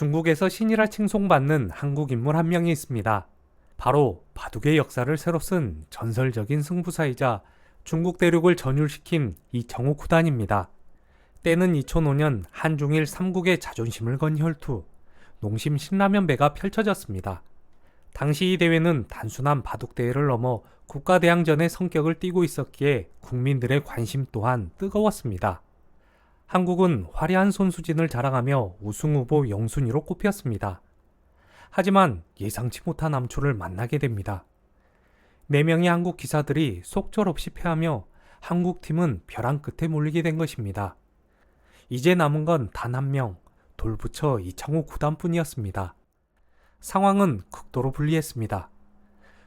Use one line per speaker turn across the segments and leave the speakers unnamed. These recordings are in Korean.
중국에서 신이라 칭송받는 한국 인물 한 명이 있습니다. 바로 바둑의 역사를 새로 쓴 전설적인 승부사이자 중국 대륙을 전율시킨 이정호 구단입니다. 때는 2005년 한중일 삼국의 자존심을 건 혈투, 농심 신라면 배가 펼쳐졌습니다. 당시 이 대회는 단순한 바둑대회를 넘어 국가대항전의 성격을 띠고 있었기에 국민들의 관심 또한 뜨거웠습니다. 한국은 화려한 손수진을 자랑하며 우승 후보 영순위로 꼽혔습니다. 하지만 예상치 못한 암초를 만나게 됩니다. 4명의 한국 기사들이 속절없이 패하며 한국 팀은 벼랑 끝에 몰리게 된 것입니다. 이제 남은 건 단 한 명, 돌부처 이창호 구단뿐이었습니다. 상황은 극도로 불리했습니다.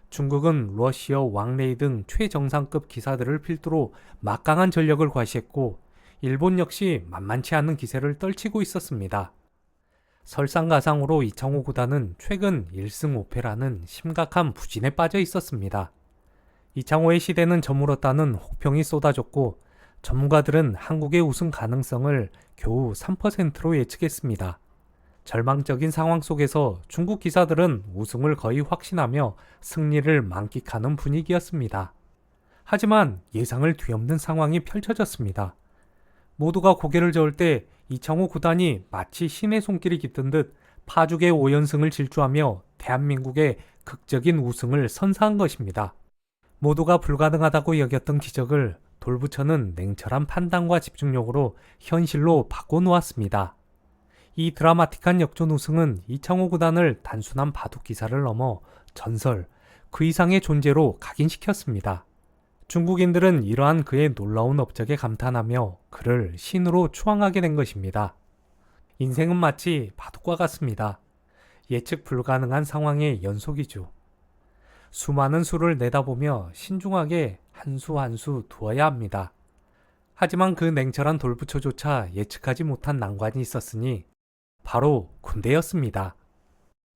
중국은 러시아 왕레이 등 최정상급 기사들을 필두로 막강한 전력을 과시했고 일본 역시 만만치 않은 기세를 떨치고 있었습니다. 설상가상으로 이창호 구단은 최근 1승 5패라는 심각한 부진에 빠져 있었습니다. 이창호의 시대는 저물었다는 혹평이 쏟아졌고 전문가들은 한국의 우승 가능성을 겨우 3%로 예측했습니다. 절망적인 상황 속에서 중국 기사들은 우승을 거의 확신하며 승리를 만끽하는 분위기였습니다. 하지만 예상을 뒤엎는 상황이 펼쳐졌습니다. 모두가 고개를 저을 때 이창호 구단이 마치 신의 손길이 깃든 듯 파죽의 5연승을 질주하며 대한민국의 극적인 우승을 선사한 것입니다. 모두가 불가능하다고 여겼던 기적을 돌부처는 냉철한 판단과 집중력으로 현실로 바꿔놓았습니다. 이 드라마틱한 역전 우승은 이창호 구단을 단순한 바둑 기사를 넘어 전설, 그 이상의 존재로 각인시켰습니다. 중국인들은 이러한 그의 놀라운 업적에 감탄하며 그를 신으로 추앙하게 된 것입니다. 인생은 마치 바둑과 같습니다. 예측 불가능한 상황의 연속이죠. 수많은 수를 내다보며 신중하게 한 수 한 수 두어야 합니다. 하지만 그 냉철한 돌부처조차 예측하지 못한 난관이 있었으니 바로 군대였습니다.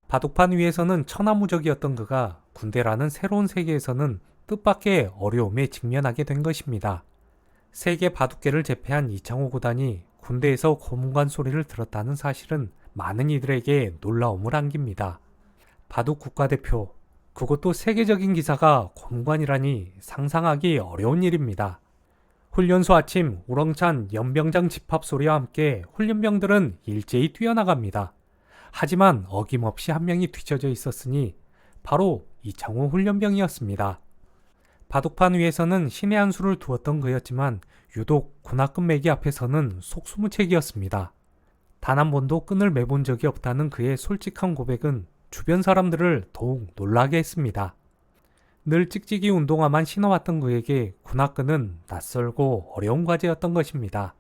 바둑판 위에서는 천하무적이었던 그가 군대라는 새로운 세계에서는 뜻밖의 어려움에 직면하게 된 것입니다. 세계 바둑계를 제패한 이창호 구단이 군대에서 고문관 소리를 들었다는 사실은 많은 이들에게 놀라움을 안깁니다. 바둑 국가대표, 그것도 세계적인 기사가 고문관이라니 상상하기 어려운 일입니다. 훈련소 아침 우렁찬 연병장 집합 소리와 함께 훈련병들은 일제히 뛰어나갑니다. 하지만 어김없이 한 명이 뒤쳐져 있었으니 바로 이창호 훈련병이었습니다. 바둑판 위에서는 신의 한 수를 두었던 그였지만 유독 군악금매기 앞에서는 속수무책이었습니다. 단 한 번도 끈을 매본 적이 없다는 그의 솔직한 고백은 주변 사람들을 더욱 놀라게 했습니다. 늘 찍찍이 운동화만 신어왔던 그에게 군악근은 낯설고 어려운 과제였던 것입니다.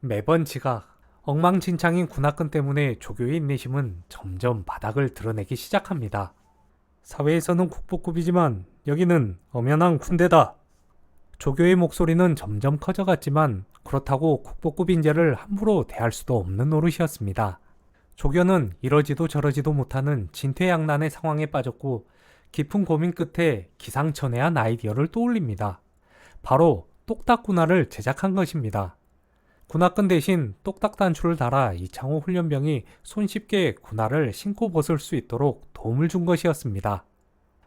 매번 지각, 엉망진창인 군악근 때문에 조교의 인내심은 점점 바닥을 드러내기 시작합니다. 사회에서는 국보급이지만 여기는 엄연한 군대다. 조교의 목소리는 점점 커져갔지만 그렇다고 국보급 인재를 함부로 대할 수도 없는 노릇이었습니다. 조교는 이러지도 저러지도 못하는 진퇴양난의 상황에 빠졌고 깊은 고민 끝에 기상천외한 아이디어를 떠올립니다. 바로 똑딱군화를 제작한 것입니다. 군화끈 대신 똑딱 단추를 달아 이창호 훈련병이 손쉽게 군화를 신고 벗을 수 있도록 도움을 준 것이었습니다.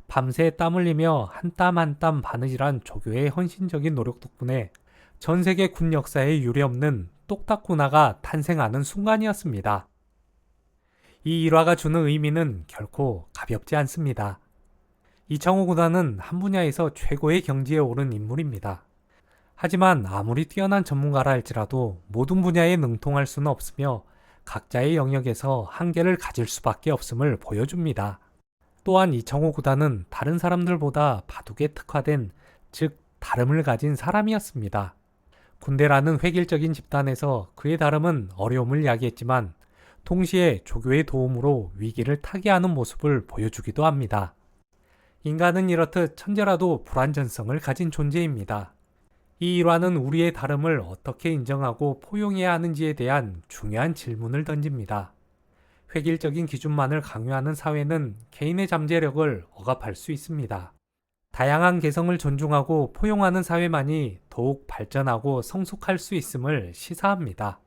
밤새 땀 흘리며 한 땀 한 땀 바느질한 조교의 헌신적인 노력 덕분에 전 세계 군 역사에 유례없는 똑딱 군화가 탄생하는 순간이었습니다. 이 일화가 주는 의미는 결코 가볍지 않습니다. 이창호 군화는 한 분야에서 최고의 경지에 오른 인물입니다. 하지만 아무리 뛰어난 전문가라 할지라도 모든 분야에 능통할 수는 없으며 각자의 영역에서 한계를 가질 수밖에 없음을 보여줍니다. 또한 이청호 구단은 다른 사람들보다 바둑에 특화된 즉 다름을 가진 사람이었습니다. 군대라는 획일적인 집단에서 그의 다름은 어려움을 야기했지만 동시에 조교의 도움으로 위기를 타개하는 모습을 보여주기도 합니다. 인간은 이렇듯 천재라도 불완전성을 가진 존재입니다. 이 일화는 우리의 다름을 어떻게 인정하고 포용해야 하는지에 대한 중요한 질문을 던집니다. 획일적인 기준만을 강요하는 사회는 개인의 잠재력을 억압할 수 있습니다. 다양한 개성을 존중하고 포용하는 사회만이 더욱 발전하고 성숙할 수 있음을 시사합니다.